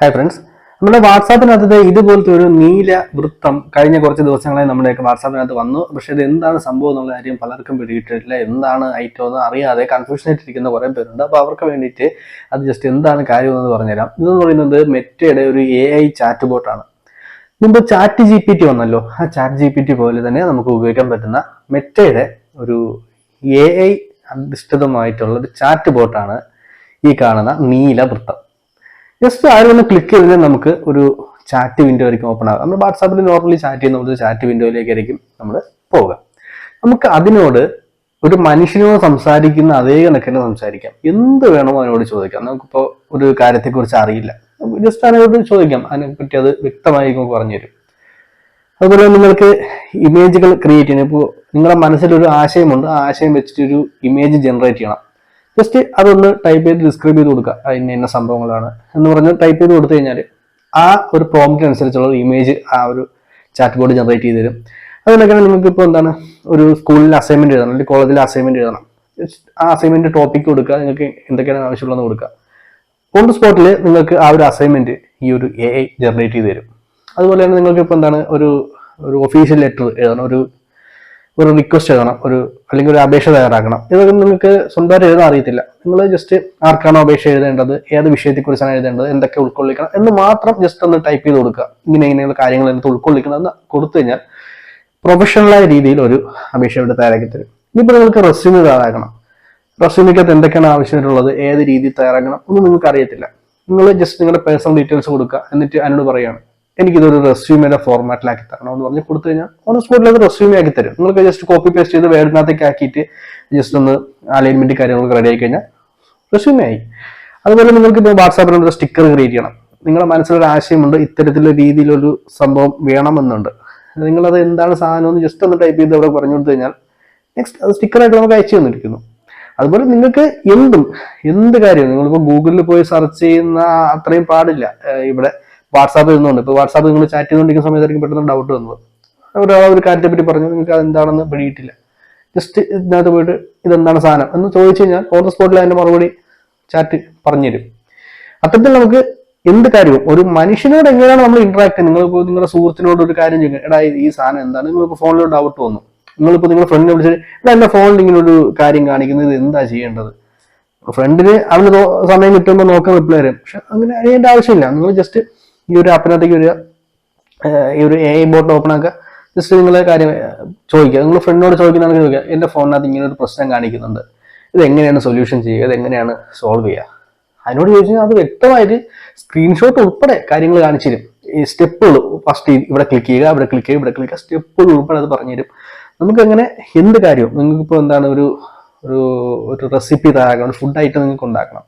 Hi friends നമ്മുടെ വാട്സാപ്പിനകത്ത് ഇതുപോലത്തെ ഒരു നീല വൃത്തം കഴിഞ്ഞ കുറച്ച് ദിവസങ്ങളായി നമ്മുടെയൊക്കെ വാട്സാപ്പിനകത്ത് വന്നു. പക്ഷെ ഇത് എന്താണ് സംഭവം എന്നുള്ള കാര്യം പലർക്കും പിടിയിട്ടിട്ടില്ല എന്താണ് ഐറ്റം എന്ന് അറിയാതെ കൺഫ്യൂഷൻ ആയിട്ടിരിക്കുന്ന കുറേ പേരുണ്ട്. അപ്പോൾ അവർക്ക് വേണ്ടിയിട്ട് അത് ജസ്റ്റ് എന്താണ് കാര്യം എന്ന് പറഞ്ഞുതരാം. ഇതെന്ന് പറയുന്നത് മെറ്റയുടെ ഒരു എ ഐ ചാറ്റ് ബോട്ടാണ് മുമ്പ് ചാറ്റ് ജി പി ടി വന്നല്ലോ. ആ ചാറ്റ് ജി പി ടി പോലെ തന്നെ നമുക്ക് ഉപയോഗിക്കാൻ പറ്റുന്ന മെറ്റയുടെ ഒരു എ ഐ അധിഷ്ഠിതമായിട്ടുള്ള ഒരു ചാറ്റ് ബോട്ടാണ് ഈ കാണുന്ന നീല വൃത്തം. ജസ്റ്റ് ഒന്ന് ക്ലിക്ക് ചെയ്താൽ നമുക്ക് ഒരു ചാറ്റ് വിൻഡോ ആയിരിക്കും ഓപ്പൺ ആകുക നമ്മൾ വാട്സാപ്പിൽ നോർമലി ചാറ്റ് ചെയ്യുന്ന ഒരു ചാറ്റ് വിൻഡോയിലേക്കായിരിക്കും നമ്മൾ പോവുക. നമുക്ക് അതിനോട് ഒരു മനുഷ്യനോട് സംസാരിക്കുന്ന അതേ കണക്കിന് സംസാരിക്കാം. എന്ത് വേണമോ അതിനോട് ചോദിക്കാം. നമുക്കിപ്പോൾ ഒരു കാര്യത്തെക്കുറിച്ച് അറിയില്ല. ജസ്റ്റ് അതിനോട് ചോദിക്കാം. അതിനെപ്പറ്റി അത് വ്യക്തമായി നമുക്ക് പറഞ്ഞു തരും അതുപോലെ നിങ്ങൾക്ക് ഇമേജുകൾ ക്രിയേറ്റ് ചെയ്യണം ഇപ്പോൾ നിങ്ങളുടെ മനസ്സിൽ ഒരു ആശയമുണ്ട്. ആ ആശയം വെച്ചിട്ട് ഒരു ഇമേജ് ജനറേറ്റ് ചെയ്യണം. ജസ്റ്റ് അതൊന്ന് ടൈപ്പ് ചെയ്ത് ഡിസ്ക്രൈബ് ചെയ്ത് കൊടുക്കുക. അതിന് ഇന്ന സംഭവങ്ങളാണ്. എന്ന് പറഞ്ഞ് ടൈപ്പ് ചെയ്ത് കൊടുത്തു കഴിഞ്ഞാൽ ആ ഒരു പ്രോംപ്റ്റിനനുസരിച്ചുള്ള ഒരു ഇമേജ് ആ ഒരു ചാറ്റ് ബോർഡ് ജനറേറ്റ് ചെയ്ത് തരും. അതിനൊക്കെ നിങ്ങൾക്ക് ഇപ്പോൾ എന്താണ്? ഒരു സ്കൂളിൽ അസൈൻമെന്റ് എഴുതണം അല്ലെങ്കിൽ കോളേജിൽ അസൈൻമെന്റ് എഴുതണം. ആ അസൈൻമെന്റ് ടോപ്പിക് കൊടുക്കുക നിങ്ങൾക്ക് എന്തൊക്കെയാണ് ആവശ്യമുള്ളതെന്ന് കൊടുക്കുക. ഓൺ സ്പോട്ടിൽ നിങ്ങൾക്ക് ആ ഒരു അസൈൻമെന്റ് ഈ ഒരു എ ജനറേറ്റ് ചെയ്ത് തരും. അതുപോലെ തന്നെ നിങ്ങൾക്ക് ഇപ്പോൾ എന്താണ്? ഒരു ഒരു ഒഫീഷ്യൽ ലെറ്റർ എഴുതണം ഒരു ഒരു റിക്വസ്റ്റ് എഴുതണം ഒരു അല്ലെങ്കിൽ ഒരു അപേക്ഷ തയ്യാറാക്കണം. ഇതൊക്കെ നിങ്ങൾക്ക് സ്വന്തമായിട്ട് എഴുതാൻ അറിയത്തില്ല. നിങ്ങൾ ജസ്റ്റ് ആർക്കാണോ അപേക്ഷ എഴുതേണ്ടത് ഏത് വിഷയത്തെക്കുറിച്ചാണ് എഴുതേണ്ടത് എന്തൊക്കെ ഉൾക്കൊള്ളിക്കണം എന്ന് മാത്രം ജസ്റ്റ് ഒന്ന് ടൈപ്പ് ചെയ്ത് കൊടുക്കുക. ഇങ്ങനെ ഇങ്ങനെയുള്ള കാര്യങ്ങൾ എന്ത് ഉൾക്കൊള്ളിക്കണം എന്ന് കൊടുത്തു കഴിഞ്ഞാൽ പ്രൊഫഷണലായ രീതിയിൽ ഒരു അപേക്ഷ ഇവിടെ തയ്യാറാക്കി തരും. ഇനിയിപ്പോൾ നിങ്ങൾക്ക് റെസ്യൂമ് തയ്യാറാക്കണം. റെസ്യൂമിക്കകത്ത് എന്തൊക്കെയാണ് ആവശ്യമായിട്ടുള്ളത് ഏത് രീതിയിൽ തയ്യാറാക്കണം ഒന്നും നിങ്ങൾക്ക് അറിയത്തില്ല. നിങ്ങൾ ജസ്റ്റ് നിങ്ങളുടെ പേഴ്സണൽ ഡീറ്റെയിൽസ് കൊടുക്കുക. എന്നിട്ട് അതിനോട് പറയുകയാണ് എനിക്കിതൊരു റെസ്യൂമിന്റെ ഫോർമാറ്റിലാക്കി തരണം എന്ന് പറഞ്ഞ് കൊടുത്തു കഴിഞ്ഞാൽ ഓൺ സ്പോട്ടിൽ അത് റെസ്യൂമേ ആക്കി തരും. നിങ്ങൾക്ക് ജസ്റ്റ് കോപ്പി പേസ്റ്റ് ചെയ്ത് വേർഡിനകത്തേക്ക് ആക്കിയിട്ട് ജസ്റ്റ് ഒന്ന് അലൈൻമെന്റ് കാര്യങ്ങളൊക്കെ റെഡി ആയി കഴിഞ്ഞാൽ റെസ്യൂമേ ആയി. അതുപോലെ നിങ്ങൾക്ക് ഇപ്പോൾ വാട്സാപ്പിൽ ഒരു സ്റ്റിക്കർ ക്രിയേറ്റ് ചെയ്യണം. നിങ്ങളുടെ മനസ്സിലൊരു ആശയമുണ്ട് ഇത്തരത്തിലുള്ള രീതിയിലൊരു സംഭവം വേണമെന്നുണ്ട്. നിങ്ങളത് എന്താണ് സാധനം എന്ന് ജസ്റ്റ് ഒന്ന് ടൈപ്പ് ചെയ്ത് അവിടെ പറഞ്ഞു കൊടുത്തു കഴിഞ്ഞാൽ നെക്സ്റ്റ് അത് സ്റ്റിക്കറായിട്ട് നമുക്ക് അയച്ചു തന്നിരിക്കുന്നു. അതുപോലെ നിങ്ങൾക്ക് എന്തും എന്ത് കാര്യവും നിങ്ങളിപ്പോൾ ഗൂഗിളിൽ പോയി സെർച്ച് ചെയ്യുന്ന അത്രയും പാടില്ല. ഇവിടെ വാട്സാപ്പ് ചെയ്യുന്നുണ്ട് ഇപ്പോൾ വാട്സാപ്പ് നിങ്ങൾ ചാറ്റ് ചെയ്തുകൊണ്ടിരിക്കുന്ന സമയത്തായിരിക്കും പെട്ടെന്ന് ഡൗട്ട് വന്നത്. ഒരാൾ ഒരു കാര്യത്തെ പറ്റി പറഞ്ഞു നിങ്ങൾക്ക് അത് എന്താണെന്ന് പിടിയിട്ടില്ല ജസ്റ്റ് ഇതിനകത്ത് പോയിട്ട് ഇതെന്താണ് സാധനം? എന്ന് ചോദിച്ചു കഴിഞ്ഞാൽ ഓൺ ദ സ്പോട്ടിൽ അതിന്റെ മറുപടി ചാറ്റ് പറഞ്ഞുതരും അത്തരത്തിൽ നമുക്ക് എന്ത് കാര്യവും ഒരു മനുഷ്യനോട് എങ്ങനെയാണ് നമ്മൾ ഇന്ററാക്ട് നിങ്ങളിപ്പോൾ നിങ്ങളുടെ സുഹൃത്തിനോട് ഒരു കാര്യം ചെയ്യുക എടാ ഈ സാധനം എന്താണ്? നിങ്ങൾക്ക് ഫോണിൽ ഡൗട്ട് വന്നു. നിങ്ങളിപ്പോൾ നിങ്ങളുടെ ഫ്രണ്ടിനെ വിളിച്ചിട്ട് എടാ എന്റെ ഫോണിൽ ഇങ്ങനെ ഒരു കാര്യം കാണിക്കുന്നത് എന്താ ചെയ്യേണ്ടത്? ഫ്രണ്ടിന് അവന് സമയം കിട്ടുമ്പോൾ നോക്കാൻ റിപ്ലൈ തരും പക്ഷെ അങ്ങനെ അറിയേണ്ട ആവശ്യമില്ല. നിങ്ങൾ ജസ്റ്റ് ഈ ഒരു ആപ്പിനകത്തേക്ക് ഒരു ഈ ഒരു എ ഐ ബോട്ട് ഓപ്പൺ ആക്കുക. ജസ്റ്റ് നിങ്ങൾ കാര്യം ചോദിക്കുക. നിങ്ങൾ ഫ്രണ്ടിനോട് ചോദിക്കുന്നതാണ് ചോദിക്കുക. എന്റെ ഫോണിനകത്ത് ഇങ്ങനെ ഒരു പ്രശ്നം കാണിക്കുന്നുണ്ട്. ഇത് എങ്ങനെയാണ് സൊല്യൂഷൻ ചെയ്യുക? ഇത് എങ്ങനെയാണ് സോൾവ് ചെയ്യുക? അതിനോട് ചോദിച്ചാൽ അത് വ്യക്തമായിട്ട് സ്ക്രീൻഷോട്ട് ഉൾപ്പെടെ കാര്യങ്ങൾ കാണിച്ചു തരും ഈ സ്റ്റെപ്പുകൾ ഫസ്റ്റ് ഇവിടെ ക്ലിക്ക് ചെയ്യുക ഇവിടെ ക്ലിക്ക് ചെയ്യുക ഇവിടെ ക്ലിക്ക് ചെയ്യുക. സ്റ്റെപ്പുകൾ ഉൾപ്പെടെ അത് പറഞ്ഞു തരും നമുക്ക് എന്ത് കാര്യവും നിങ്ങൾക്കിപ്പോൾ എന്താണ് ഒരു ഒരു ഒരു റെസിപ്പി തയ്യാറാക്കണം ഫുഡ് ഐറ്റം നിങ്ങൾക്ക് ഉണ്ടാക്കണം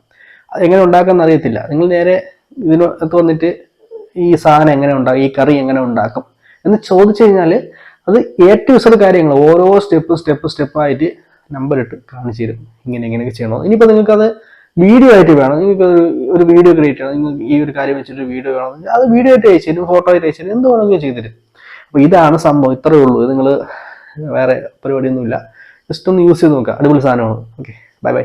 അത് എങ്ങനെ ഉണ്ടാക്കാമെന്ന് അറിയത്തില്ല. നിങ്ങൾ നേരെ ഇതിനകത്ത് വന്നിട്ട് ഈ സാധനം എങ്ങനെ ഉണ്ടാക്കും ഈ കറി എങ്ങനെ ഉണ്ടാക്കും എന്ന് ചോദിച്ചു കഴിഞ്ഞാൽ അത് ഏറ്റവും ഇസഡ് കാര്യങ്ങൾ ഓരോ സ്റ്റെപ്പ് സ്റ്റെപ്പ് സ്റ്റെപ്പായിട്ട് നമ്പർ ഇട്ട് കാണിച്ചു തരും. ഇങ്ങനെ ഇങ്ങനെയൊക്കെ ചെയ്യണോ? ഇനിയിപ്പോൾ അത് വീഡിയോ ആയിട്ട് വേണം. നിങ്ങൾക്ക് ഒരു ഒരു വീഡിയോ ക്രിയേറ്റ് ചെയ്യണം. നിങ്ങൾക്ക് ഈ ഒരു കാര്യം വെച്ചിട്ട് വീഡിയോ വേണം. അത് വീഡിയോ ആയിട്ട് അയച്ചു തരും ഫോട്ടോ ആയിട്ട് അയച്ചു തരും എന്ത് വേണമെങ്കിലും ചെയ്തു തരും. അപ്പോൾ ഇതാണ് സംഭവം. ഇത്രയേ ഉള്ളൂ. ഇത് നിങ്ങൾ വേറെ പരിപാടിയൊന്നുമില്ല. ജസ്റ്റ് ഒന്ന് യൂസ് ചെയ്ത് നോക്കുക. അടിപൊളി സാധനമാണ്. Okay bye bye